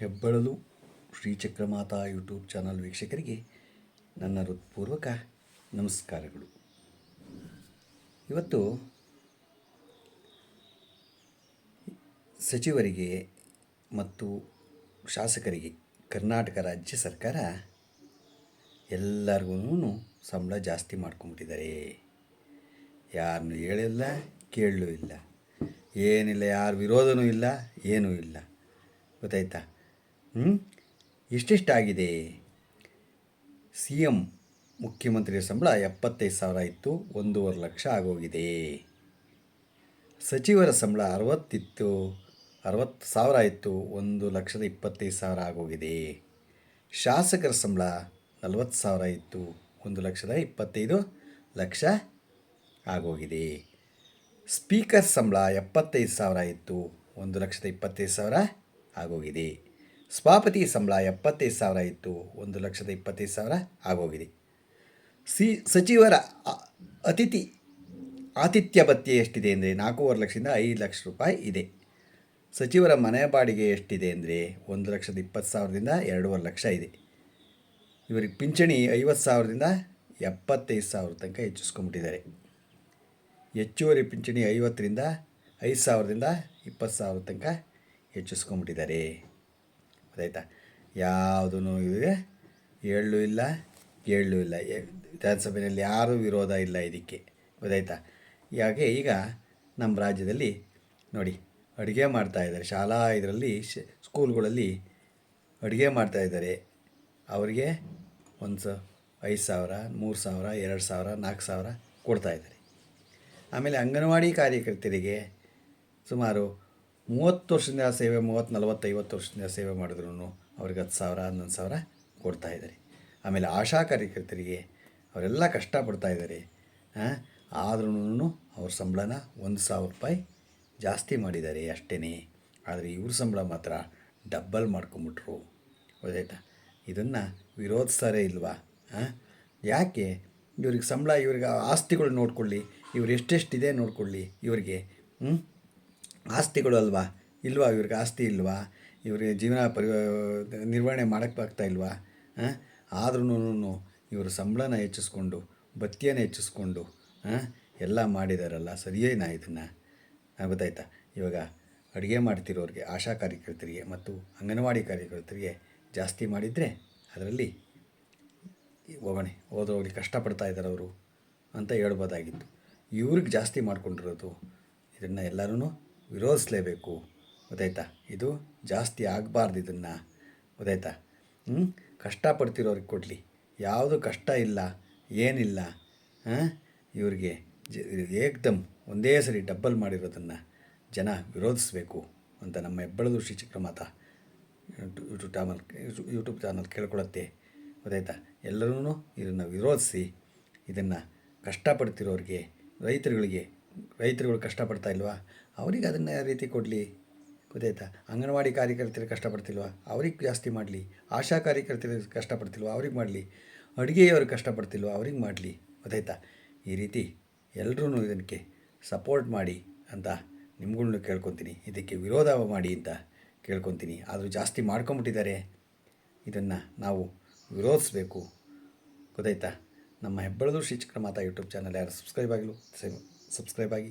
ಹೆಬ್ಬಳಲು ಶ್ರೀಚಕ್ರಮಾತಾ YouTube channel ವೀಕ್ಷಕರಿಗೆ ನನ್ನ ಹೃತ್ಪೂರ್ವಕ ನಮಸ್ಕಾರಗಳು. ಇವತ್ತು ಸಚಿವರಿಗೆ ಮತ್ತು ಶಾಸಕರಿಗೆ ಕರ್ನಾಟಕ ರಾಜ್ಯ ಸರ್ಕಾರ ಎಲ್ಲರಿಗೂ ಸಂಬಳ ಜಾಸ್ತಿ ಮಾಡ್ಕೊಂಬಿಟ್ಟಿದ್ದಾರೆ. ಯಾರನ್ನು ಹೇಳಿಲ್ಲ ಕೇಳಲೂ ಇಲ್ಲ. ಏನಿಲ್ಲ, ಯಾರ ವಿರೋಧನೂ ಇಲ್ಲ, ಏನೂ ಇಲ್ಲ. ಗೊತ್ತಾಯ್ತಾ? ಎಷ್ಟೆಷ್ಟಾಗಿದೆ? ಸಿ ಎಂ ಮುಖ್ಯಮಂತ್ರಿಯ ಸಂಬಳ ಎಪ್ಪತ್ತೈದು ಸಾವಿರ ಇತ್ತು, ಒಂದೂವರೆ ಲಕ್ಷ ಆಗೋಗಿದೆ. ಸಚಿವರ ಸಂಬಳ ಅರವತ್ತಿತ್ತು, ಅರವತ್ತು ಸಾವಿರ ಇತ್ತು, ಒಂದು ಲಕ್ಷದ ಇಪ್ಪತ್ತೈದು ಸಾವಿರ ಆಗೋಗಿದೆ. ಶಾಸಕರ ಸಂಬಳ ನಲವತ್ತು ಸಾವಿರ ಇತ್ತು, ಒಂದು ಲಕ್ಷದ ಇಪ್ಪತ್ತೈದು ಲಕ್ಷ ಆಗೋಗಿದೆ. ಸ್ಪೀಕರ್ ಸಂಬಳ ಎಪ್ಪತ್ತೈದು ಸಾವಿರ ಇತ್ತು, ಒಂದು ಲಕ್ಷದ ಇಪ್ಪತ್ತೈದು ಸಾವಿರ ಆಗೋಗಿದೆ. ಸಭಾಪತಿ ಸಂಬಳ ಎಪ್ಪತ್ತೈದು ಸಾವಿರ ಇತ್ತು, ಒಂದು ಲಕ್ಷದ ಇಪ್ಪತ್ತೈದು ಸಾವಿರ ಆಗೋಗಿದೆ. ಸಿ, ಸಚಿವರ ಅತಿಥಿ ಆತಿಥ್ಯ ಭತ್ಯೆ ಎಷ್ಟಿದೆ ಅಂದರೆ ನಾಲ್ಕೂವರೆ ಲಕ್ಷದಿಂದ ಐದು ಲಕ್ಷ ರೂಪಾಯಿ ಇದೆ. ಸಚಿವರ ಮನೆ ಬಾಡಿಗೆ ಎಷ್ಟಿದೆ ಅಂದರೆ ಒಂದು ಲಕ್ಷದ ಇಪ್ಪತ್ತು ಸಾವಿರದಿಂದ ಎರಡೂವರೆ ಲಕ್ಷ ಇದೆ. ಇವರಿಗೆ ಪಿಂಚಣಿ ಐವತ್ತು ಸಾವಿರದಿಂದ ಎಪ್ಪತ್ತೈದು ಸಾವಿರ ತನಕ ಹೆಚ್ಚಿಸ್ಕೊಂಬಿಟ್ಟಿದ್ದಾರೆ ಹೆಚ್ಚುವರಿ ಪಿಂಚಣಿ ಐವತ್ತರಿಂದ ಐದು ಸಾವಿರದಿಂದ ಇಪ್ಪತ್ತು ಸಾವಿರ ತನಕ ಹೆಚ್ಚಿಸ್ಕೊಂಬಿಟ್ಟಿದ್ದಾರೆ ಗೊತ್ತಾಯ್ತಾ ಯಾವುದೂ ಇದೆ ಏಳು ಇಲ್ಲ ಏಳು ಇಲ್ಲ. ವಿಧಾನಸಭೆಯಲ್ಲಿ ಯಾರೂ ವಿರೋಧ ಇಲ್ಲ ಇದಕ್ಕೆ. ಗೊತ್ತಾಯ್ತಾ? ಯಾಕೆ ಈಗ ನಮ್ಮ ರಾಜ್ಯದಲ್ಲಿ ನೋಡಿ, ಅಡುಗೆ ಮಾಡ್ತಾ ಇದ್ದಾರೆ. ಶಾಲಾ ಇದರಲ್ಲಿ ಶ, ಸ್ಕೂಲ್ಗಳಲ್ಲಿ ಅಡುಗೆ ಮಾಡ್ತಾ ಇದ್ದಾರೆ. ಅವರಿಗೆ ಒಂದು ಸ, ಐದು ಸಾವಿರ, ಮೂರು ಸಾವಿರ, ಎರಡು ಸಾವಿರ, ನಾಲ್ಕು ಸಾವಿರ ಕೊಡ್ತಾ ಇದ್ದಾರೆ. ಆಮೇಲೆ ಅಂಗನವಾಡಿ ಕಾರ್ಯಕರ್ತರಿಗೆ ಸುಮಾರು ಮೂವತ್ತು ವರ್ಷದಿಂದ ಸೇವೆ, ಮೂವತ್ತು ನಲವತ್ತು ಐವತ್ತು ವರ್ಷದಿಂದ ಸೇವೆ ಮಾಡಿದ್ರು ಅವ್ರಿಗೆ ಹತ್ತು ಸಾವಿರ, ಹನ್ನೊಂದು ಸಾವಿರ ಕೊಡ್ತಾ ಇದ್ದಾರೆ. ಆಮೇಲೆ ಆಶಾ ಕಾರ್ಯಕರ್ತರಿಗೆ ಅವರೆಲ್ಲ ಕಷ್ಟಪಡ್ತಾ ಇದ್ದಾರೆ. ಆದ್ರೂ ಅವ್ರ ಸಂಬಳನ ಒಂದು ಸಾವಿರ ರೂಪಾಯಿ ಜಾಸ್ತಿ ಮಾಡಿದ್ದಾರೆ ಅಷ್ಟೇ ಆದರೆ ಇವ್ರ ಸಂಬಳ ಮಾತ್ರ ಡಬ್ಬಲ್ ಮಾಡ್ಕೊಂಬಿಟ್ರು. ಗೊತ್ತಾಯ್ತಾ? ಇದನ್ನು ವಿರೋಧಿಸ್ತಾರೆ ಇಲ್ವಾ? ಹಾಂ ಯಾಕೆ? ಇವ್ರಿಗೆ ಸಂಬಳ, ಇವ್ರಿಗೆ ಆಸ್ತಿಗಳು ನೋಡ್ಕೊಳ್ಳಿ, ಇವ್ರು ಎಷ್ಟೆಷ್ಟಿದೆ ನೋಡ್ಕೊಳ್ಳಿ, ಇವರಿಗೆ ಹ್ಞೂ ಆಸ್ತಿಗಳು ಅಲ್ವಾ? ಇಲ್ವಾ? ಇವ್ರಿಗೆ ಆಸ್ತಿ ಇಲ್ವಾ? ಇವರಿಗೆ ಜೀವನ ಪರಿ ನಿರ್ವಹಣೆ ಮಾಡೋಕ್ಕಾಗ್ತಾ ಇಲ್ವಾ? ಹಾಂ ಆದ್ರೂ ಇವರು ಸಂಬಳನ ಹೆಚ್ಚಿಸ್ಕೊಂಡು, ಬತ್ತಿಯನ್ನು ಹೆಚ್ಚಿಸ್ಕೊಂಡು ಎಲ್ಲ ಮಾಡಿದಾರಲ್ಲ, ಸರಿಯೇನಾ ಇದನ್ನು? ಗೊತ್ತಾಯ್ತಾ? ಇವಾಗ ಅಡುಗೆ ಮಾಡ್ತಿರೋರಿಗೆ, ಆಶಾ ಕಾರ್ಯಕರ್ತರಿಗೆ ಮತ್ತು ಅಂಗನವಾಡಿ ಕಾರ್ಯಕರ್ತರಿಗೆ ಜಾಸ್ತಿ ಮಾಡಿದರೆ ಅದರಲ್ಲಿ ಹೋಗೋಣೆ ಓದೋಗ್ಲಿ ಕಷ್ಟಪಡ್ತಾ ಇದ್ದಾರೆ ಅವರು ಅಂತ ಹೇಳ್ಬೋದಾಗಿತ್ತು. ಇವ್ರಿಗೆ ಜಾಸ್ತಿ ಮಾಡ್ಕೊಂಡಿರೋದು ಇದನ್ನು ಎಲ್ಲರೂ ವಿರೋಧಿಸಲೇಬೇಕು. ಗೊತ್ತಾಯ್ತಾ ಇದು ಜಾಸ್ತಿ ಆಗಬಾರ್ದು ಇದನ್ನು. ಗೊತ್ತಾಯ್ತಾ ಕಷ್ಟಪಡ್ತಿರೋರಿಗೆ ಕೊಡಲಿ. ಯಾವುದು ಕಷ್ಟ ಇಲ್ಲ, ಏನಿಲ್ಲ ಇವ್ರಿಗೆ ಏಕ್ದಮ್ ಒಂದೇ ಸರಿ ಡಬ್ಬಲ್ ಮಾಡಿರೋದನ್ನು ಜನ ವಿರೋಧಿಸಬೇಕು ಅಂತ ನಮ್ಮ ಹೆಬ್ಬಳದು Shri Chakramata YouTube channel YouTube channel ಕೇಳ್ಕೊಳತ್ತೆ. ಗೊತ್ತಾಯ್ತಾ ಎಲ್ಲರೂ ಇದನ್ನು ವಿರೋಧಿಸಿ ಇದನ್ನು ಕಷ್ಟಪಡ್ತಿರೋರಿಗೆ, ರೈತರುಗಳಿಗೆ, ರೈತರುಗಳು ಕಷ್ಟಪಡ್ತಾ ಇಲ್ವಾ? ಅವ್ರಿಗೆ ಅದನ್ನು ರೀತಿ ಕೊಡಲಿ. ಗೊತ್ತಾಯ್ತಾ? ಅಂಗನವಾಡಿ ಕಾರ್ಯಕರ್ತರಿಗೆ ಕಷ್ಟಪಡ್ತಿಲ್ವ? ಅವ್ರಿಗೆ ಜಾಸ್ತಿ ಮಾಡಲಿ. ಆಶಾ ಕಾರ್ಯಕರ್ತರಿಗೆ ಕಷ್ಟಪಡ್ತಿಲ್ವ? ಅವ್ರಿಗೆ ಮಾಡಲಿ. ಅಡುಗೆಯವ್ರಿಗೆ ಕಷ್ಟಪಡ್ತಿಲ್ವ? ಅವ್ರಿಗೆ ಮಾಡಲಿ. ಗೊತ್ತಾಯ್ತಾ? ಈ ರೀತಿ ಎಲ್ಲರೂ ಇದಕ್ಕೆ ಸಪೋರ್ಟ್ ಮಾಡಿ ಅಂತ ನಿಮ್ಗಳ್ನು ಕೇಳ್ಕೊತೀನಿ. ಇದಕ್ಕೆ ವಿರೋಧ ಮಾಡಿ ಅಂತ ಕೇಳ್ಕೊತೀನಿ. ಆದರೂ ಜಾಸ್ತಿ ಮಾಡ್ಕೊಂಬಿಟ್ಟಿದ್ದಾರೆ. ಇದನ್ನು ನಾವು ವಿರೋಧಿಸಬೇಕು. ಗೊತ್ತಾಯ್ತಾ? ನಮ್ಮ ಹೆಬ್ಬಳದು ಶ್ರೀಚಕ್ರ ಮಾತಾ ಯೂಟ್ಯೂಬ್ ಚಾನಲ್ ಯಾರು ಸಬ್ಸ್ಕ್ರೈಬ್ ಆಗಿಲ್ಲ ಸಬ್ಸ್ಕ್ರೈಬ್ ಆಗಿ.